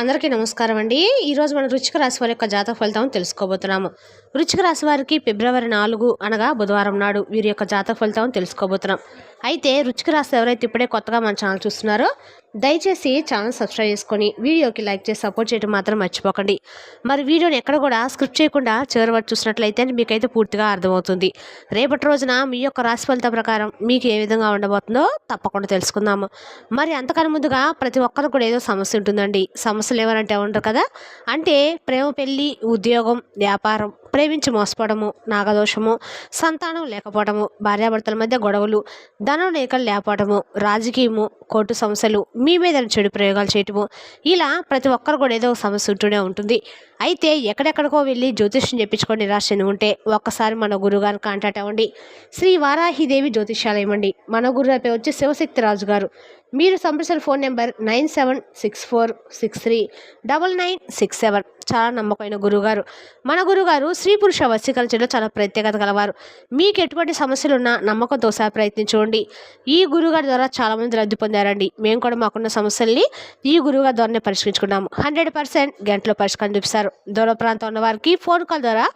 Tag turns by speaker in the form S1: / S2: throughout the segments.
S1: అందరికీ నమస్కారం అండి. ఈరోజు మనం వృచ్చిక రాశి వారి యొక్క జాతక ఫలితం తెలుసుకోబోతున్నాము. వృచ్చిక రాశి వారికి ఫిబ్రవరి నాలుగు అనగా బుధవారం నాడు వీరి యొక్క జాతక ఫలితం తెలుసుకోబోతున్నాం. అయితే రుచిక రాశి ఎవరైతే ఇప్పుడే కొత్తగా మన ఛానల్ చూస్తున్నారో దయచేసి ఛానల్ సబ్స్క్రైబ్ చేసుకొని వీడియోకి లైక్ చేసి సపోర్ట్ చేయడం మాత్రం మర్చిపోకండి. మరి వీడియోని ఎక్కడ కూడా స్క్రిప్ట్ చేయకుండా చివరి వరకు చూసినట్లయితే మీకైతే పూర్తిగా అర్థమవుతుంది. రేపటి రోజున మీ యొక్క రాశి ఫలితం ప్రకారం మీకు ఏ విధంగా ఉండబోతుందో తప్పకుండా తెలుసుకుందాము. మరి అంతకన్నా ముందుగా ప్రతి ఒక్కరికి కూడా ఏదో సమస్య ఉంటుందండి. సమస్యలు ఎవరంటే ఉంటారు కదా? అంటే ప్రేమ పెళ్ళి ఉద్యోగం వ్యాపారం ప్రేమించి మోసపోవడము నాగదోషము సంతానం లేకపోవడము భార్యాభర్తల మధ్య గొడవలు ధనం లేక లేకపోవడము రాజకీయము కోర్టు సమస్యలు మీ మీద చెడు ప్రయోగాలు చేయటము ఇలా ప్రతి ఒక్కరు కూడా ఏదో ఒక సమస్య ఉంటూనే ఉంటుంది. అయితే ఎక్కడెక్కడికో వెళ్ళి జ్యోతిష్యం చెప్పించుకొని నిరాశ ఉంటే ఒక్కసారి మన గురుగారిని కాంటాక్ట్ అవ్వండి. శ్రీ వారాహిదేవి జ్యోతిష్యాలయం అండి. మన గురు వచ్చి శివశక్తి రాజు గారు మీరు సంప్రదించిన phone number nine seven six four six three double nine six seven. చాలా నమ్మకమైన గురువుగారు. మన గురుగారు స్త్రీ పురుష వశీకరించడంలో చాలా ప్రత్యేకత కలవారు మీకు ఎటువంటి సమస్యలు ఉన్నా నమ్మకంతో సహా ప్రయత్నించండి. ఈ గురుగారి ద్వారా చాలామంది లబ్ధి పొందారండి. మేము కూడా మాకున్న సమస్యల్ని ఈ గురువుగారి ద్వారానే పరిష్కరించుకున్నాము. హండ్రెడ్ పర్సెంట్ గంటలో పరిష్కారం చూపిస్తారు. దూర ప్రాంతం ఉన్న వారికి ఫోన్ కాల్ ద్వారా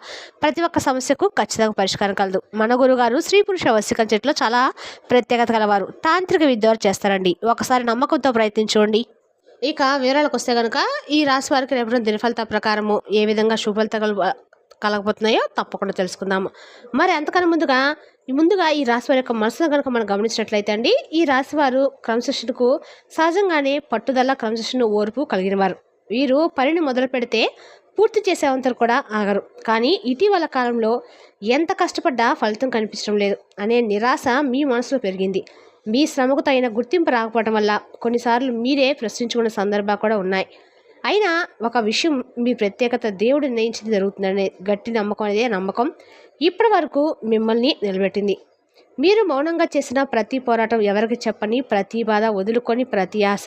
S1: ప్రతి ఒక్క సమస్యకు ఖచ్చితంగా పరిష్కారం కలదు. మన గురుగారు స్త్రీ పురుష వశీకరించడంలో చాలా ప్రత్యేకత కలవారు తాంత్రిక విద్య ద్వారా చేస్తారండి. ఒకసారి నమ్మకంతో ప్రయత్నించండి. ఇక వివరాలకు వస్తే కనుక ఈ రాశి వారికి రేపటి దినఫలిత ప్రకారము ఏ విధంగా శుభఫలితలు కలగబోతున్నాయో తప్పకుండా తెలుసుకుందాము. మరి అంతకన్నా ముందుగా ముందుగా ఈ రాశి వారి యొక్క మనసును కనుక మనం గమనించినట్లయితే అండి ఈ రాశి వారు క్రమశిక్షణకు సహజంగానే పట్టుదల క్రమశిక్షణ ఓర్పు కలిగిన వారు. వీరు పనిని మొదలు పెడితే పూర్తి చేసేవంతరు కూడా ఆగరు. కానీ ఇటీవల కాలంలో ఎంత కష్టపడ్డా ఫలితం కనిపించడం లేదు అనే నిరాశ మీ మనసులో పెరిగింది. మీ శ్రమకు తగిన గుర్తింపు రాకపోవడం వల్ల కొన్నిసార్లు మీరే ప్రశ్నించుకున్న సందర్భాలు కూడా ఉన్నాయి. అయినా ఒక విషయం మీ ప్రత్యేకత దేవుడు నిర్ణయించింది జరుగుతుందనే గట్టి నమ్మకం అనేది నమ్మకం ఇప్పటి వరకు మిమ్మల్ని నిలబెట్టింది. మీరు మౌనంగా చేసిన ప్రతి పోరాటం ఎవరికి చెప్పని ప్రతి బాధ వదులుకొని ప్రతి ఆశ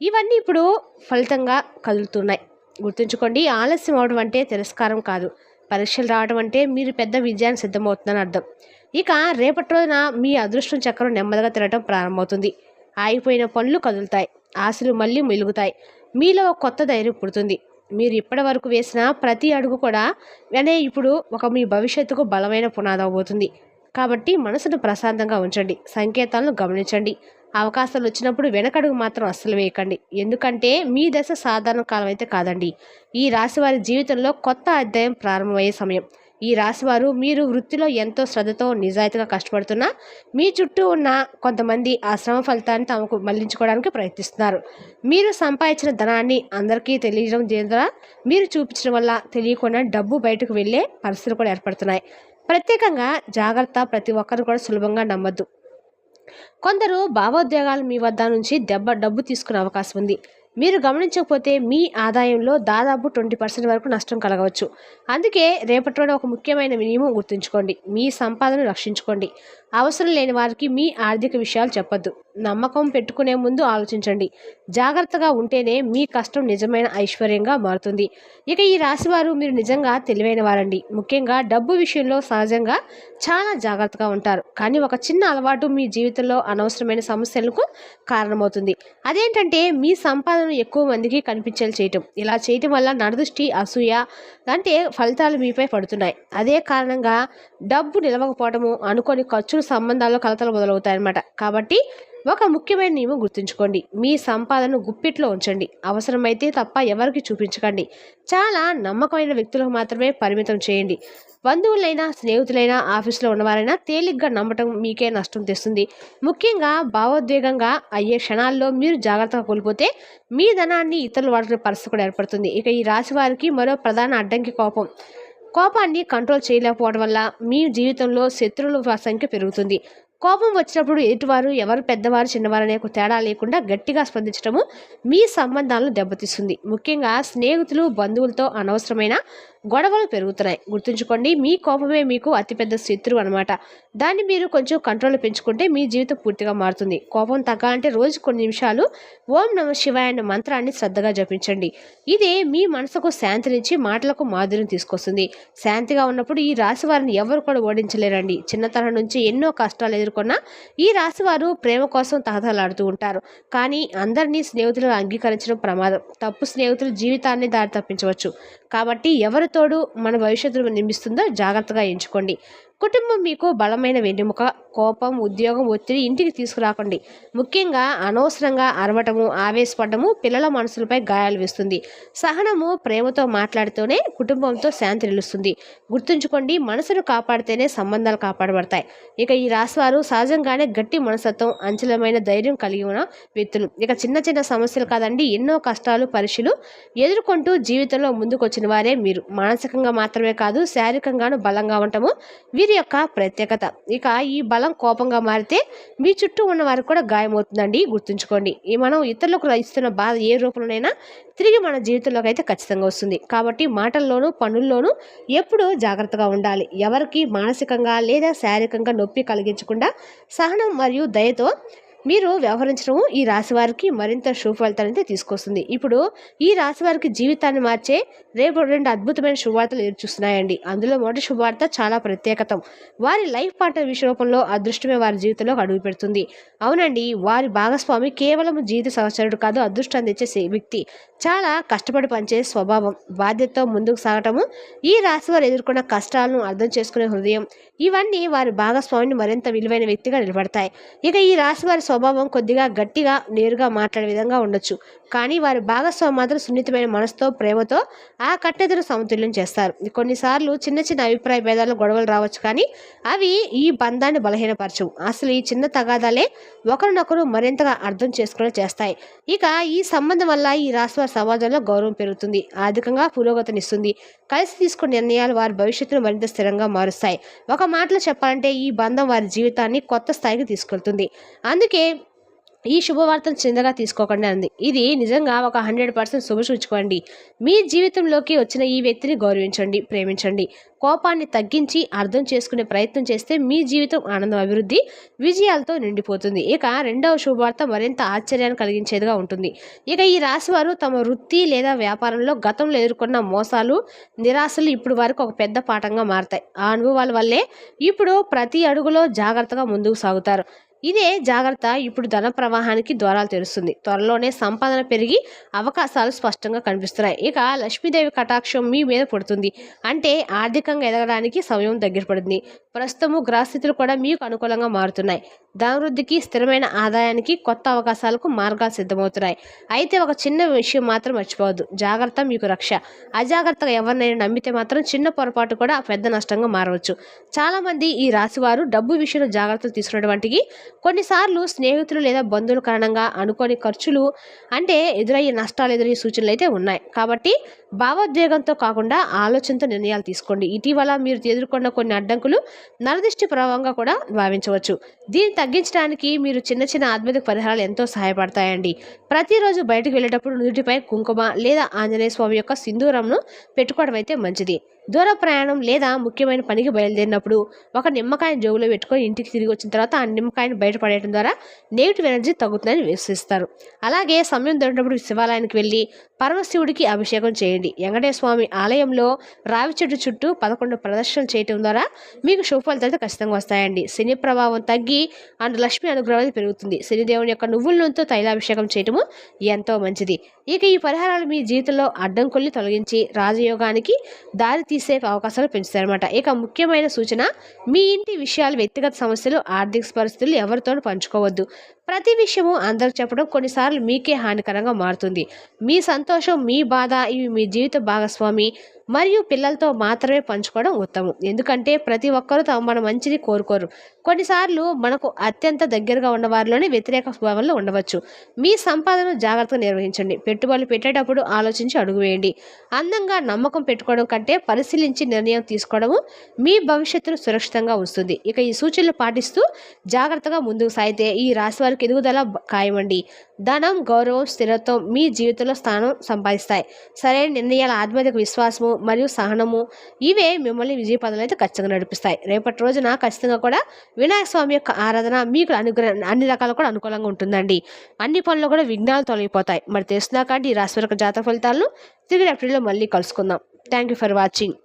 S1: ఇవన్నీ ఇప్పుడు ఫలితంగా కదులుతున్నాయి. గుర్తుంచుకోండి ఆలస్యం అవడం అంటే తిరస్కారం కాదు. పరీక్షలు రావడం అంటే మీరు పెద్ద విజయాన్ని సిద్ధమవుతుందని అర్థం. ఇక రేపటి రోజున మీ అదృష్టం చక్రం నెమ్మదిగా తినటం ప్రారంభమవుతుంది. ఆగిపోయిన పనులు కదులుతాయి. ఆశలు మళ్ళీ మెలుగుతాయి. మీలో ఒక కొత్త ధైర్యం పుడుతుంది. మీరు ఇప్పటి వరకు వేసిన ప్రతి అడుగు కూడా వెనే ఇప్పుడు ఒక మీ భవిష్యత్తుకు బలమైన పునాది అవబోతుంది కాబట్టి మనసును ప్రశాంతంగా ఉంచండి. సంకేతాలను గమనించండి. అవకాశాలు వచ్చినప్పుడు వెనకడుగు మాత్రం అస్సలు వేయకండి. ఎందుకంటే మీ దశ సాధారణ కాలం అయితే కాదండి. ఈ రాశి వారి జీవితంలో కొత్త అధ్యాయం ప్రారంభమయ్యే సమయం. ఈ రాశివారు మీరు వృత్తిలో ఎంతో శ్రద్ధతో నిజాయితీగా కష్టపడుతున్నా మీ చుట్టూ ఉన్న కొంతమంది ఆ శ్రమ ఫలితాన్ని తమకు మళ్ళించుకోవడానికి ప్రయత్నిస్తున్నారు. మీరు సంపాదించిన ధనాన్ని అందరికీ తెలియడం ద్వారా? మీరు చూపించడం వల్ల తెలియకుండా డబ్బు బయటకు వెళ్ళే పరిస్థితులు కూడా ఏర్పడుతున్నాయి. ప్రత్యేకంగా జాగ్రత్త ప్రతి ఒక్కరు కూడా సులభంగా నమ్మద్దు. కొందరు భావోద్వేగాలు మీ వద్ద నుంచి దెబ్బ డబ్బు తీసుకునే అవకాశం ఉంది. మీరు గమనించకపోతే మీ ఆదాయంలో దాదాపు ట్వంటీ పర్సెంట్ వరకు నష్టం కలగవచ్చు. అందుకే రేపటి ఒక ముఖ్యమైన నియమం గుర్తుంచుకోండి. మీ సంపాదన రక్షించుకోండి. అవసరం లేని వారికి మీ ఆర్థిక విషయాలు చెప్పొద్దు. నమ్మకం పెట్టుకునే ముందు ఆలోచించండి. జాగ్రత్తగా ఉంటేనే మీ కష్టం నిజమైన ఐశ్వర్యంగా మారుతుంది. ఇక ఈ రాశివారు మీరు నిజంగా తెలివైన వారండి. ముఖ్యంగా డబ్బు విషయంలో సహజంగా చాలా జాగ్రత్తగా ఉంటారు. కానీ ఒక చిన్న అలవాటు మీ జీవితంలో అనవసరమైన సమస్యలకు కారణమవుతుంది. అదేంటంటే మీ సంపాదన ఎక్కువ మందికి కనిపించేలా చేయటం. ఇలా చేయటం వల్ల నరదృష్టి అసూయ అంటే ఫలితాలు మీపై పడుతున్నాయి. అదే కారణంగా డబ్బు నిలవకపోవడము అనుకోని ఖర్చులు సంబంధాల్లో కలతలు మొదలవుతాయన్నమాట. కాబట్టి ఒక ముఖ్యమైన నియమం గుర్తుంచుకోండి. మీ సంపాదన గుప్పిట్లో ఉంచండి. అవసరమైతే తప్ప ఎవరికి చూపించకండి. చాలా నమ్మకమైన వ్యక్తులకు మాత్రమే పరిమితం చేయండి. బంధువులైనా స్నేహితులైనా ఆఫీసులో ఉన్నవారైనా తేలిగ్గా నమ్మటం మీకే నష్టం తెస్తుంది. ముఖ్యంగా భావోద్వేగంగా అయ్యే క్షణాల్లో మీరు జాగ్రత్తగా కోల్పోతే మీ ధనాన్ని ఇతరులు వాడుకునే పరిస్థితి కూడా ఏర్పడుతుంది. ఇక ఈ రాశి వారికి మరో ప్రధాన అడ్డంకి కోపం. కోపాన్ని కంట్రోల్ చేయలేకపోవడం వల్ల మీ జీవితంలో శత్రువుల సంఖ్య పెరుగుతుంది. కోపం వచ్చినప్పుడు ఎటువారు ఎవరు పెద్దవారు చిన్నవారు అనే తేడా లేకుండా గట్టిగా స్పందించడము మీ సంబంధాలను దెబ్బతీస్తుంది. ముఖ్యంగా స్నేహితులు బంధువులతో అనవసరమైన గొడవలు పెరుగుతున్నాయి. గుర్తుంచుకోండి మీ కోపమే మీకు అతిపెద్ద శత్రువు అనమాట దాన్ని మీరు కొంచెం కంట్రోల్ పెంచుకుంటే మీ జీవితం పూర్తిగా మారుతుంది. కోపం తగ్గాలంటే రోజు కొన్ని నిమిషాలు ఓం నమ శివాయ అనే మంత్రాన్ని శ్రద్ధగా జపించండి. ఇది మీ మనసుకు శాంతినిచ్చి మాటలకు మాధుర్యం తీసుకొస్తుంది. శాంతిగా ఉన్నప్పుడు ఈ రాశి వారిని ఎవరు కూడా ఓడించలేరండి. చిన్నతనం నుంచి ఎన్నో కష్టాలు ఎదుర్కొన్న ఈ రాశి వారు ప్రేమ కోసం తహతలాడుతూ ఉంటారు. కానీ అందరినీ స్నేహితులు అంగీకరించడం ప్రమాదం. తప్పు స్నేహితులు జీవితాన్ని దారి తప్పించవచ్చు. కాబట్టి ఎవరి తోడు మన భవిష్యత్తును నిర్మిస్తుందో జాగ్రత్తగా ఎంచుకోండి. కుటుంబం మీకు బలమైన వెన్నెముక కోపం ఉద్యోగం ఒత్తిడి ఇంటికి తీసుకురాకండి. ముఖ్యంగా అనవసరంగా అరవటము ఆవేశపడము పిల్లల మనసులపై గాయాలు వేస్తుంది. సహనము ప్రేమతో మాట్లాడుతూనే కుటుంబంతో శాంతి నిలుస్తుంది. గుర్తుంచుకోండి మనసును కాపాడితేనే సంబంధాలు కాపాడబడతాయి. ఇక ఈ రాశివారు సహజంగానే గట్టి మనసత్వం అంచలమైన ధైర్యం కలిగి ఉన్న వ్యక్తులు. ఇక చిన్న చిన్న సమస్యలు కాదండి ఎన్నో కష్టాలు పరీక్షలు ఎదుర్కొంటూ జీవితంలో ముందుకు వచ్చిన వారే మీరు. మానసికంగా మాత్రమే కాదు శారీరకంగాను బలంగా ఉండటము వీరి యొక్క ప్రత్యేకత. ఇక ఈ బలం కోపంగా మారితే మీ చుట్టూ ఉన్న వారికి కూడా గాయమవుతుందండి. గుర్తుంచుకోండి. ఈ మనం ఇతరులకు ఇస్తున్న బాధ ఏ రూపంలోనైనా తిరిగి మన జీవితంలోకి అయితే ఖచ్చితంగా వస్తుంది. కాబట్టి మాటల్లోనూ పనుల్లోనూ ఎప్పుడూ జాగ్రత్తగా ఉండాలి. ఎవరికి మానసికంగా లేదా శారీరకంగా నొప్పి కలిగించకుండా సహనం మరియు దయతో మీరు వ్యవహరించడం ఈ రాశి వారికి మరింత శుభ తీసుకొస్తుంది. ఇప్పుడు ఈ రాశి వారికి జీవితాన్ని మార్చే రేపు రెండు అద్భుతమైన శుభవార్తలు ఎదురుచూస్తున్నాయండి అందులో మొదటి శుభవార్త చాలా ప్రత్యేకత. వారి లైఫ్ పార్ట్నర్ విషయ రూపంలో అదృష్టమే వారి జీవితంలో అడుగు పెడుతుంది. అవునండి వారి భాగస్వామి కేవలం జీవిత సహచరుడు కాదు అదృష్టాన్ని తెచ్చే వ్యక్తి. చాలా కష్టపడి పనిచేసే స్వభావం బాధ్యతతో ముందుకు సాగటము ఈ రాశి వారు ఎదుర్కొన్న కష్టాలను అర్థం చేసుకునే హృదయం. ఇవన్నీ వారి భాగస్వామిని మరింత విలువైన వ్యక్తిగా నిలబడతాయి. ఇక ఈ రాశి వారి స్వభావం కొద్దిగా గట్టిగా నేరుగా మాట్లాడే విధంగా ఉండొచ్చు. కానీ వారి భాగస్వామి మాత్రం సున్నితమైన మనసుతో ప్రేమతో ఆ కట్టెదురు సమతుల్యం చేస్తారు. కొన్నిసార్లు చిన్న చిన్న అభిప్రాయ భేదాలు గొడవలు రావచ్చు కానీ అవి ఈ బంధాన్ని బలహీనపరచవు. అసలు ఈ చిన్న తగాదాలే ఒకరినొకరు మరింతగా అర్థం చేసుకునే చేస్తాయి. ఇక ఈ సంబంధం వల్ల ఈ రాశి వారి సమాజంలో గౌరవం పెరుగుతుంది ఆర్థికంగా పురోగతినిస్తుంది. కలిసి తీసుకున్న నిర్ణయాలు వారి భవిష్యత్తును మరింత స్థిరంగా మారుస్తాయి. ఒక మాటలో చెప్పాలంటే ఈ బంధం వారి జీవితాన్ని కొత్త స్థాయికి తీసుకెళ్తుంది. అందుకే ఈ శుభవార్తను చిన్నగా తీసుకోకండి అంది. ఇది నిజంగా ఒక హండ్రెడ్ పర్సెంట్ శుభసూచుకోండి మీ జీవితంలోకి వచ్చిన ఈ వ్యక్తిని గౌరవించండి ప్రేమించండి. కోపాన్ని తగ్గించి అర్థం చేసుకునే ప్రయత్నం చేస్తే మీ జీవితం ఆనందం అభివృద్ధి విజయాలతో నిండిపోతుంది. ఇక రెండవ శుభవార్త మరింత ఆశ్చర్యాన్ని కలిగించేదిగా ఉంటుంది. ఇక ఈ రాశివారు తమ వృత్తి లేదా వ్యాపారంలో గతంలో ఎదుర్కొన్న మోసాలు నిరాశలు ఇప్పుడు వారికి ఒక పెద్ద పాఠంగా మారతాయి. ఆ అనుభవాల వల్లే ఇప్పుడు ప్రతి అడుగులో జాగ్రత్తగా ముందుకు సాగుతారు. ఇదే జాగ్రత్త ఇప్పుడు ధన ప్రవాహానికి ద్వారాలు తెరుస్తుంది. త్వరలోనే సంపాదన పెరిగి అవకాశాలు స్పష్టంగా కనిపిస్తున్నాయి. ఇక లక్ష్మీదేవి కటాక్షం మీ మీద పడుతుంది. అంటే ఆర్థికంగా ఎదగడానికి సమయం దగ్గర పడుతుంది ప్రస్తుతము గ్రహస్థితులు కూడా మీకు అనుకూలంగా మారుతున్నాయి. ధనవృద్ధికి స్థిరమైన ఆదాయానికి కొత్త అవకాశాలకు మార్గాలు సిద్ధమవుతున్నాయి. అయితే ఒక చిన్న విషయం మాత్రం మర్చిపోవద్దు. జాగ్రత్త మీకు రక్ష. అజాగ్రత్తగా ఎవరినైనా నమ్మితే మాత్రం చిన్న పొరపాటు కూడా పెద్ద నష్టంగా మారవచ్చు. చాలామంది ఈ రాశివారు డబ్బు విషయంలో జాగ్రత్తలు తీసుకున్నటువంటికి కొన్నిసార్లు స్నేహితులు లేదా బంధువుల కారణంగా అనుకోని ఖర్చులు అంటే ఎదురయ్యే నష్టాలు ఎదురయ్యే సూచనలు అయితే ఉన్నాయి. కాబట్టి భావోద్వేగంతో కాకుండా ఆలోచనతో నిర్ణయాలు తీసుకోండి. ఇటీవల మీరు ఎదుర్కొన్న కొన్ని అడ్డంకులు నరదిష్టి ప్రభావంగా కూడా భావించవచ్చు. దీన్ని తగ్గించడానికి మీరు చిన్న చిన్న ఆధ్యాత్మిక పరిహారాలు ఎంతో సహాయపడతాయండి. ప్రతిరోజు బయటకు వెళ్ళేటప్పుడు నుదుటిపై కుంకుమ లేదా ఆంజనేయ స్వామి యొక్క సింధూరంను పెట్టుకోవడం అయితే మంచిది. దూర ప్రయాణం లేదా ముఖ్యమైన పనికి బయలుదేరినప్పుడు ఒక నిమ్మకాయని జోబులో పెట్టుకొని ఇంటికి తిరిగి వచ్చిన తర్వాత ఆ నిమ్మకాయని బయటపడేయడం ద్వారా నెగిటివ్ ఎనర్జీ తగ్గుతుందని విశ్వసిస్తారు. అలాగే సమయం దొరికినప్పుడు శివాలయానికి వెళ్ళి పరమశివుడికి అభిషేకం చేయండి. వెంకటేశ్వర స్వామి ఆలయంలో రావి చెట్టు చుట్టూ పదకొండు ప్రదర్శనలు చేయటం ద్వారా మీకు శుభఫలితాలు ఖచ్చితంగా వస్తాయండి. శని ప్రభావం తగ్గి అండ్ లక్ష్మి అనుగ్రహం పెరుగుతుంది. శనిదేవుని యొక్క నువ్వుల నూనెతో తైలాభిషేకం చేయటము ఎంతో మంచిది. ఇక ఈ పరిహారాలు మీ జీవితంలో అడ్డంకుల్ని తొలగించి రాజయోగానికి దారి తీసే అవకాశాలు పెంచుతాయన్నమాట ఇక ముఖ్యమైన సూచన మీ ఇంటి విషయాలు వ్యక్తిగత సమస్యలు ఆర్థిక పరిస్థితులు ఎవరితో పంచుకోవద్దు. ప్రతి విషయము అందరికి చెప్పడం కొన్నిసార్లు మీకే హానికరంగా మారుతుంది. మీ సంతోషం మీ బాధ ఇవి మీ జీవిత భాగస్వామి. మరియు పిల్లలతో మాత్రమే పంచుకోవడం ఉత్తమం. ఎందుకంటే ప్రతి ఒక్కరూ తమ మన మంచిని కోరుకోరు. కొన్నిసార్లు మనకు అత్యంత దగ్గరగా ఉన్న వారిలోనే వ్యతిరేక స్వభావంలో ఉండవచ్చు. మీ సంపాదన జాగ్రత్తగా నిర్వహించండి. పెట్టుబడులు పెట్టేటప్పుడు ఆలోచించి అడుగు వేయండి. అందంగా నమ్మకం పెట్టుకోవడం కంటే పరిశీలించి నిర్ణయం తీసుకోవడము మీ భవిష్యత్తును సురక్షితంగా ఉంచుతుంది. ఇక ఈ సూచనలు పాటిస్తూ జాగ్రత్తగా ముందుకు సాగితే ఈ రాశి వారికి ఎదుగుదల ఖాయమండి. ధనం గౌరవం స్థిరత్వం మీ జీవితంలో స్థానం సంపాదిస్తాయి. సరైన నిర్ణయాల ఆత్మీయతకు విశ్వాసము మరియు సహనము ఇవే మిమ్మల్ని విజయ పదంలో అయితే ఖచ్చితంగా నడిపిస్తాయి. రేపటి రోజున ఖచ్చితంగా కూడా వినాయక స్వామి యొక్క ఆరాధన మీకు అనుగ్రహ అన్ని రకాలు కూడా అనుకూలంగా ఉంటుందండి. అన్ని పనులు కూడా విఘ్నాలు తొలగిపోతాయి. మరి తెలుసునా కాబట్టి ఈ రాశి వరకు జాతక ఫలితాలను తిరిగి ఎప్రిల్లో మళ్ళీ కలుసుకుందాం. Thank you for watching